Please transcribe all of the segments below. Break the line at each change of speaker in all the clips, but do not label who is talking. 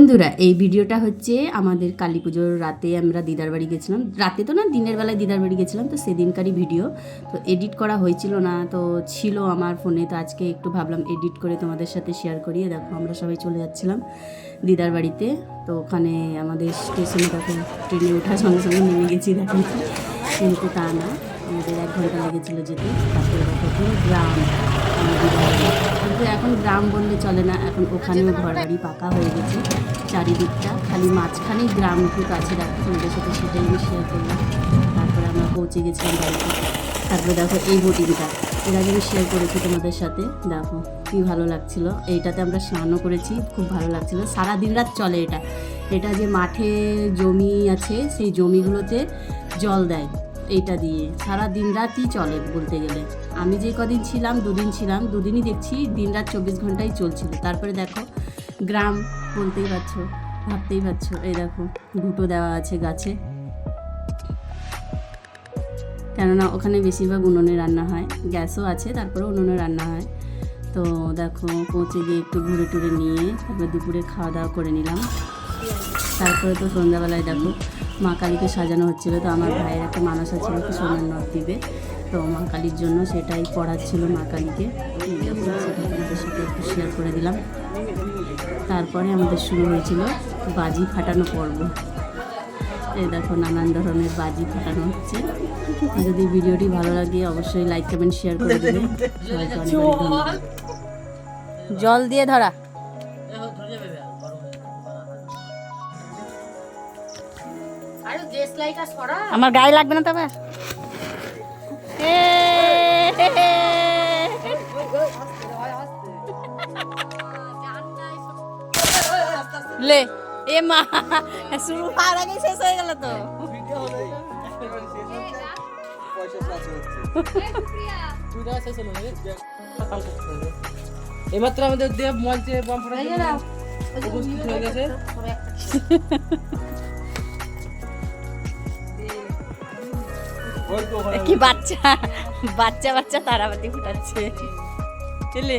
বন্ধুরা, এই ভিডিওটা হচ্ছে আমাদের কালী পুজোর রাতে আমরা দিদার বাড়ি গেছিলাম। রাতে তো না, দিনের বেলায় দিদার বাড়ি গেছিলাম, তো সেদিনকারই ভিডিও। তো এডিট করা হয়েছিল না, তো ছিল আমার ফোনে, তো আজকে একটু ভাবলাম এডিট করে তোমাদের সাথে শেয়ার করিয়ে দেখো, আমরা সবাই চলে যাচ্ছিলাম দিদার বাড়িতে। তো ওখানে আমাদের স্টেশনে দেখো, ট্রেনে ওঠার সঙ্গে সঙ্গে নেমে গেছি, দেখো। কিন্তু তা না, আমাদের এক ঘণ্টা লেগেছিলো যেতে, তারপরে দেখো গ্রাম আমাদের বাড়ি। কিন্তু এখন গ্রাম বললে চলে না, এখন ওখানেও ঘর বাড়ি পাকা হয়ে গেছে। চারিদিকটা খালি মাঝখানেই গ্রাম একটু কাছে রাখতে তোমাদের সাথে সেটাই আমি শেয়ার করলাম। তারপরে আমরা পৌঁছে গেছিলাম বাড়িতে। তারপরে দেখো এই বোটিংটা এর আগে আমি শেয়ার করেছি তোমাদের সাথে। দেখো কি ভালো লাগছিল। এইটাতে আমরা স্নানও করেছি, খুব ভালো লাগছিল। সারা দিন রাত চলে এটা। এটা যে মাঠে জমি আছে, সেই জমিগুলোতে জল দেয়। এইটা দিয়ে। সারা দিন রাতই চলে বলতে গেলে। আমি যে কদিন ছিলাম, দুদিন ছিলাম, দুদিনই দেখছি দিন রাত চব্বিশ ঘন্টাই চলছিল। তারপরে দেখো, গ্রাম বলতেই পারছ, ভাবতেই পারছ, এই দেখো, দুটো দেওয়া আছে গাছে। কেননা ওখানে বেশিরভাগ উনুনে রান্না হয়, গ্যাসও আছে তারপরে উনুনে রান্না হয়। তো দেখো, পৌঁছে গিয়ে একটু ঘুরে টুরে নিয়ে, তারপরে দুপুরে খাওয়া দাওয়া করে নিলাম। তারপরে তো সন্ধ্যাবেলায় দেখো মা কালীকে সাজানো হচ্ছিল, তো আমার ভাইয়ের একটা মানসা ছিল কি সোনার নথ দিবে। তো মা কালীর জন্য সেটাই পড়াচ্ছিল মা কালীকে সাথে একটু শেয়ার করে দিলাম। তারপরে আমাদের শুরু হয়েছিল বাজি ফাটানো পর্ব। এই দেখো নানান ধরনের বাজি ফাটানো হচ্ছে। যদি ভিডিওটি ভালো লাগে অবশ্যই লাইক কমেন্ট শেয়ার করে দেবে। জল দিয়ে ধরা। আমার গায়ে লাগবে না তবে। লে এ মা শুরু। হওয়ার আগে শেষ হয়ে গেল তো।
এইমাত্র আমাদের দেব মঞ্চে বাম জন্য হয়ে গেছে।
কি বাচ্চা? বাচ্চা বাচ্চা তারাবাতি ফুটাচ্ছে। চলে।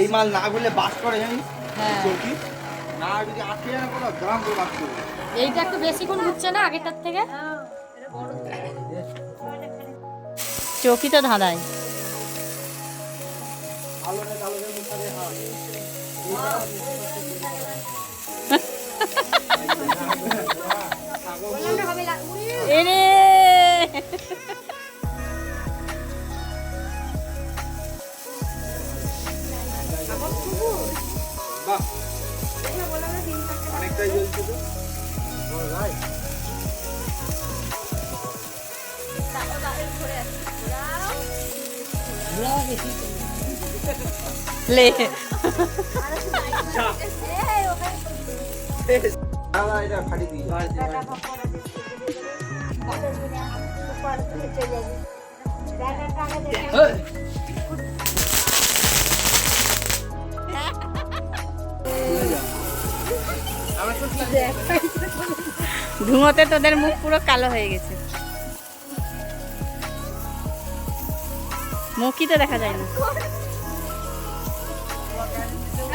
এই
মাল না বাস করে জানিস?
হ্যাঁ।
না যদি আটকে যায় না গ্রাম করে বাস করবে।
এইটা একটু বেশিক্ষণ ঘুরছে না আগেরটার থেকে? চৌকি তো ধাঁধায়। এরে
অনেকটাই জ্বলছে তো
লে ধুঁয়োতে তোদের মুখ পুরো কালো হয়ে গেছে। মুখই তো দেখা যায় না।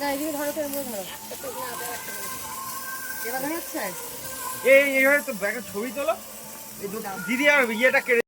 দিদি এদিকে ধরো তো এমনি ধরো। এবার।
ভুলবে না এই এইভাবে তো ব্যাগের ছবি তোলো। দিদি আর ইয়েটা কেড়ে